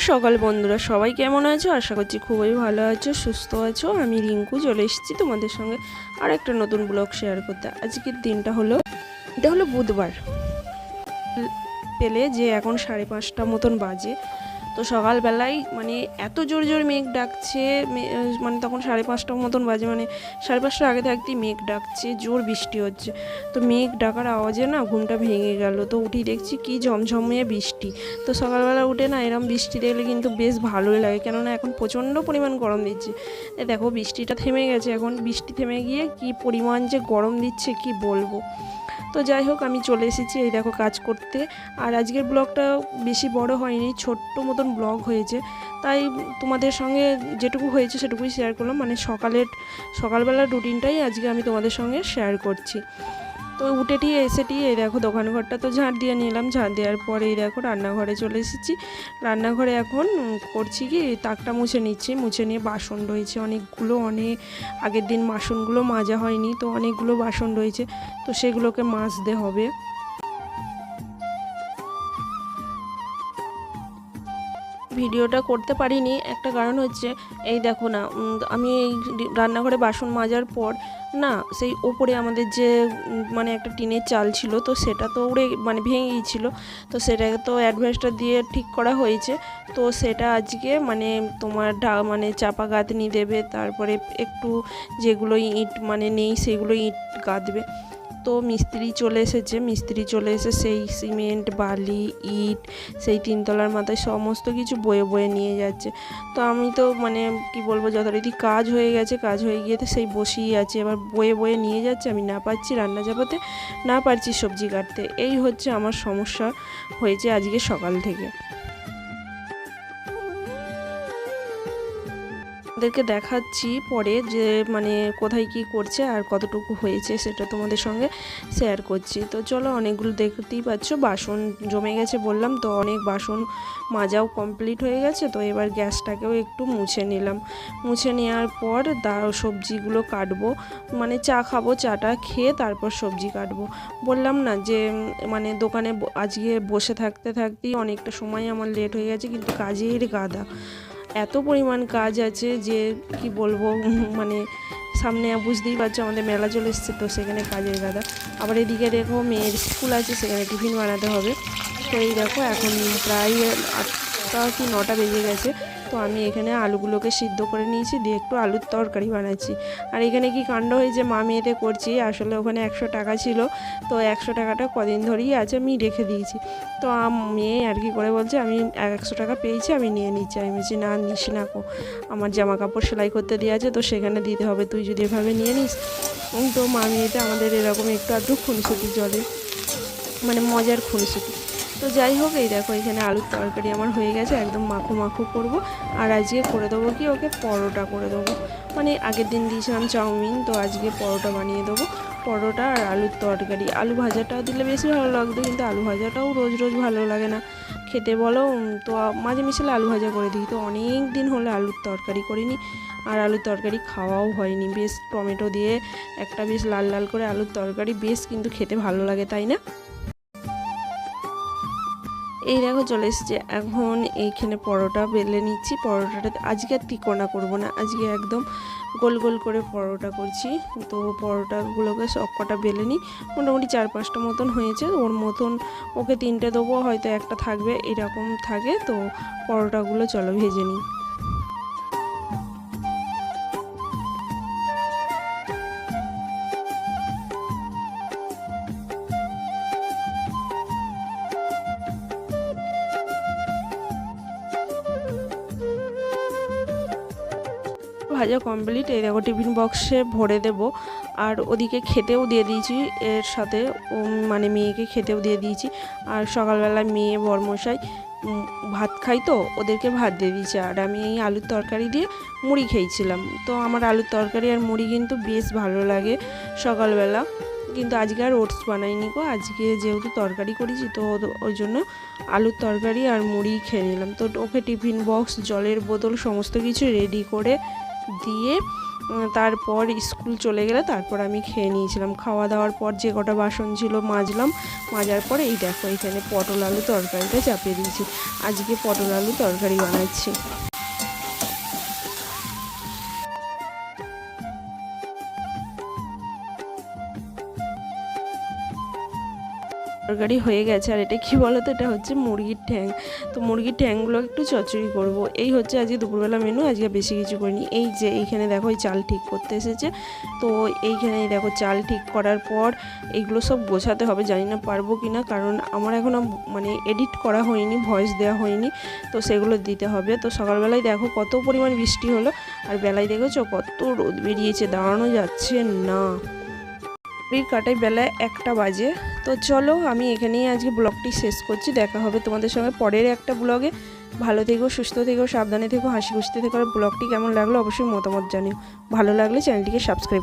সকাল বন্ধুরা, সবাই কেমন আছো? আশা করছি খুবই ভালো আছো, সুস্থ আছো। আমি রিঙ্কু, চলে এসেছি তোমাদের সঙ্গে আর একটা নতুন ব্লগ শেয়ার করতে। আজকের দিনটা হলো, এটা হলো বুধবার। পেলে যে এখন সাড়ে পাঁচটা মতন বাজে। তো সকালবেলায় মানে এত জোর জোর মেঘ ডাকছে মানে তখন সাড়ে পাঁচটার মতন বাজে মানে সাড়ে পাঁচটার আগে থাকতেই মেঘ ডাকছে, জোর বৃষ্টি হচ্ছে। তো মেঘ ডাকার আওয়াজে না ঘুমটা ভেঙে গেল। তো উঠি দেখছি কি ঝমঝমিয়ে বৃষ্টি। তো সকালবেলা উঠে না এরম বৃষ্টি দেখলে কিন্তু বেশ ভালোই লাগে। কেননা এখন প্রচণ্ড পরিমাণ গরম দিচ্ছে। দেখো বৃষ্টিটা থেমে গেছে এখন। বৃষ্টি থেমে গিয়ে কি পরিমাণ যে গরম দিচ্ছে কি বলব? তো যাই হোক, আমি চলে এসেছি এই দেখো কাজ করতে। আর আজকের ব্লগটা বেশি বড় হয়নি, ছোট্ট মতন ব্লগ হয়েছে। তাই তোমাদের সঙ্গে যেটুকু হয়েছে সেটুকুই শেয়ার করলাম। মানে সকালের, সকালবেলার রুটিনটাই আজকে আমি তোমাদের সঙ্গে শেয়ার করছি। তো উঠেটি এসেটি এই দেখো দোকান ঘরটা তো ঝাঁট দিয়ে নিলাম, ঝাঁট দেওয়ার পরে এই দেখো রান্নাঘরে চলে এসেছি। রান্নাঘরে এখন করছি কি তাকটা মুছে নিচ্ছি, মুছে নিয়ে বাসন রয়েছে অনেকগুলো, অনেক আগের দিন বাসনগুলো মাজা হয়নি, তো অনেকগুলো বাসন রয়েছে, তো সেগুলোকে মাজতে হবে। ভিডিওটা করতে পারিনি। একটা কারণ হচ্ছে, এই দেখো না আমি এই রান্নাঘরে বাসন মাজার পর, না, সেই ওপরে আমাদের যে মানে একটা টিনের চাল ছিল, তো সেটা তো উড়ে মানে ভেঙে গিয়েছিল তো সেটাকে তো অ্যাডভেস্টার দিয়ে ঠিক করা হয়েছে। তো সেটা আজকে মানে তোমার ঢা মানে চাপা গাঁথনি দেবে, তারপরে একটু যেগুলো ইট মানে নেই, সেগুলো ইট গাঁথবে। তো মিস্ত্রি চলে এসেছে, মিস্ত্রি চলে এসে সেই সিমেন্ট, বালি, ইট, সেই তিনতলার মাথায় সমস্ত কিছু বয়ে বয়ে নিয়ে যাচ্ছে। তো আমি তো মানে কি বলব, যথারীতি কাজ হয়ে গেছে, কাজ হয়ে গিয়ে তো সেই বসেই আছে। এবার বয়ে বয়ে নিয়ে যাচ্ছে, আমি না পারছি রান্না চাপাতে, না পারছি সবজি কাটতে। এই হচ্ছে আমার সমস্যা হয়েছে আজকে সকাল থেকে। ওদেরকে দেখাচ্ছি পরে যে মানে কোথায় কি করছে আর কতটুকু হয়েছে সেটা তোমাদের সঙ্গে শেয়ার করছি। তো চলো অনেকগুলো দেখতেই পাচ্ছ, বাসন জমে গেছে বললাম, তো অনেক বাসন মাজাও কমপ্লিট হয়ে গেছে, তো এবার গ্যাসটাকেও একটু মুছে নিলাম। মুছে নেওয়ার পর দা, সবজিগুলো কাটবো মানে চা খাব, চাটা খেয়ে তারপর সবজি কাটবো। বললাম না যে মানে দোকানে আজকে বসে থাকতে থাকতেই অনেকটা সময় আমার লেট হয়ে গেছে, কিন্তু কাজের গাদা। এত পরিমাণ কাজ আছে যে কি বলব মানে সামনে বুঝতেই পারছ আমাদের মেলা চলে এসছে তো সেখানে কাজের গাদা। আবার এদিকে দেখো মেয়ের স্কুল আছে, সেখানে টিফিন বানাতে হবে। তো এই দেখো এখন প্রায় আটটা কি নটা বেজে গেছে। তো আমি এখানে আলুগুলোকে সিদ্ধ করে নিয়েছি, দিয়ে একটু আলুর তরকারি বানাচ্ছি। আর এখানে কি কাণ্ড হয়েছে মা মেয়েতে করছি, আসলে ওখানে একশো টাকা ছিল, তো একশো টাকাটা কদিন ধরেই আছে, আমি রেখে দিয়েছি। তো মেয়ে আর কি করে বলছে, আমি একশো টাকা পেয়েছি, আমি নিয়ে নিচ্ছি। আমি বলছি, না, নিস না কো আমার জামা কাপড় সেলাই করতে দেওয়া আছে, তো সেখানে দিতে হবে, তুই যদি এভাবে নিয়ে নিস। তো মা মেয়েতে আমাদের এরকম একটু আধটু খুনসুটি চলে মানে মজার খুনসুটি। তো যাই হোক, এই দেখো এখানে আলুর তরকারি আমার হয়ে গেছে, একদম মাখো মাখো করব। আর আজকে করে দেবো কি, ওকে পরোটা করে দেবো। মানে আগের দিন দিয়েছিলাম চাউমিন, তো আজকে পরোটা বানিয়ে দেবো। পরোটা আর আলুর তরকারি। আলু ভাজাটাও দিলে বেশি ভালো লাগতো, কিন্তু আলু ভাজাটাও রোজ রোজ ভালো লাগে না। খেতে বলো তো মাঝে মিশালে আলু ভাজা করে দিই। তো অনেক দিন হলে আলুর তরকারি করিনি, আর আলুর তরকারি খাওয়াও হয়নি। বেশ টমেটো দিয়ে একটা বেশ লাল লাল করে আলুর তরকারি, বেশ কিন্তু খেতে ভালো লাগে, তাই না? এই দেখো চলে এসেছে। এখন এইখানে পরোটা বেলে নিচ্ছি। পরোটাটা আজকে আর তিকোনা করব না। আজকে একদম গোল গোল করে পরোটা করছি। তো পরোটাগুলোকে সব কটা বেলে নিই। মোটামুটি চার পাঁচটা মতন হয়েছে। ওর মতন ওকে তিনটে দেবো, হয়তো একটা থাকবে, এরকম থাকে। তো পরোটাগুলো চলো ভেজে নিই। ভাজা কমপ্লিট এই দেখো টিফিন বক্সে ভরে দেব। আর ওদিকে খেতেও দিয়ে দিয়েছি, এর সাথে মানে মেয়েকে খেতেও দিয়ে দিয়েছি। আর সকালবেলা মেয়ে বরমশাই ভাত খাই তো, ওদেরকে ভাত দিয়ে দিয়েছি। আর আমি এই আলুর তরকারি দিয়ে মুড়ি খেয়েছিলাম। তো আমার আলুর তরকারি আর মুড়ি কিন্তু বেশ ভালো লাগে সকালবেলা। কিন্তু আজকে আর ওটস বানাইনি গো, আজকে যেহেতু তরকারি করেছি, তো ওই জন্য আলুর তরকারি আর মুড়ি খেয়ে নিলাম। তো ওকে টিফিন বক্স জলের বোতল, সমস্ত কিছু রেডি করে দিয়ে তারপর স্কুল চলে গেলে তারপর আমি খেয়ে নিয়েছিলাম। খাওয়া দাওয়ার পর যে কটা বাসন ছিল মাজলাম, মাজার পর এই দেখো এখানে পটল আলু তরকারিটা চাপিয়ে দিয়েছি। আজকে পটল আলু তরকারি বানাচ্ছি। তরকারি হয়ে গেছে। আর এটা কি বলো তো এটা হচ্ছে মুরগির ঠ্যাং। তো মুরগির ঠ্যাংগুলো একটু চচ্চড়ি করব। এই হচ্ছে আজকে দুপুরবেলা মেনু আজকে বেশি কিছু করিনি। এই যে এইখানে দেখো এই চাল ঠিক করতে এসেছে। তো এইখানে এই দেখো চাল ঠিক করার পর এইগুলো সব গোছাতে হবে। জানি না পারব কি না কারণ আমার এখনও মানে এডিট করা হয়নি ভয়েস দেওয়া হয়নি। তো সেগুলো দিতে হবে। তো সকালবেলায় দেখো কত পরিমাণ বৃষ্টি হলো। আর বেলায় দেখেছ কত রোদ বেরিয়েছে? দাঁড়ানো যাচ্ছে না। ঘড়ির কাটায় বেলা একটা বাজে। তো চলো, আমি এখানেই আজকে ব্লগটি শেষ করছি। দেখা হবে তোমাদের সঙ্গে পরের একটা ব্লগে। ভালো থেকো, সুস্থ থেকো, সাবধানে থেকো, হাসি খুশিতে থেকে। আর ব্লগটি কেমন লাগল অবশ্যই মতামত জানিও। ভালো লাগলে চ্যানেলটিকে সাবস্ক্রাইব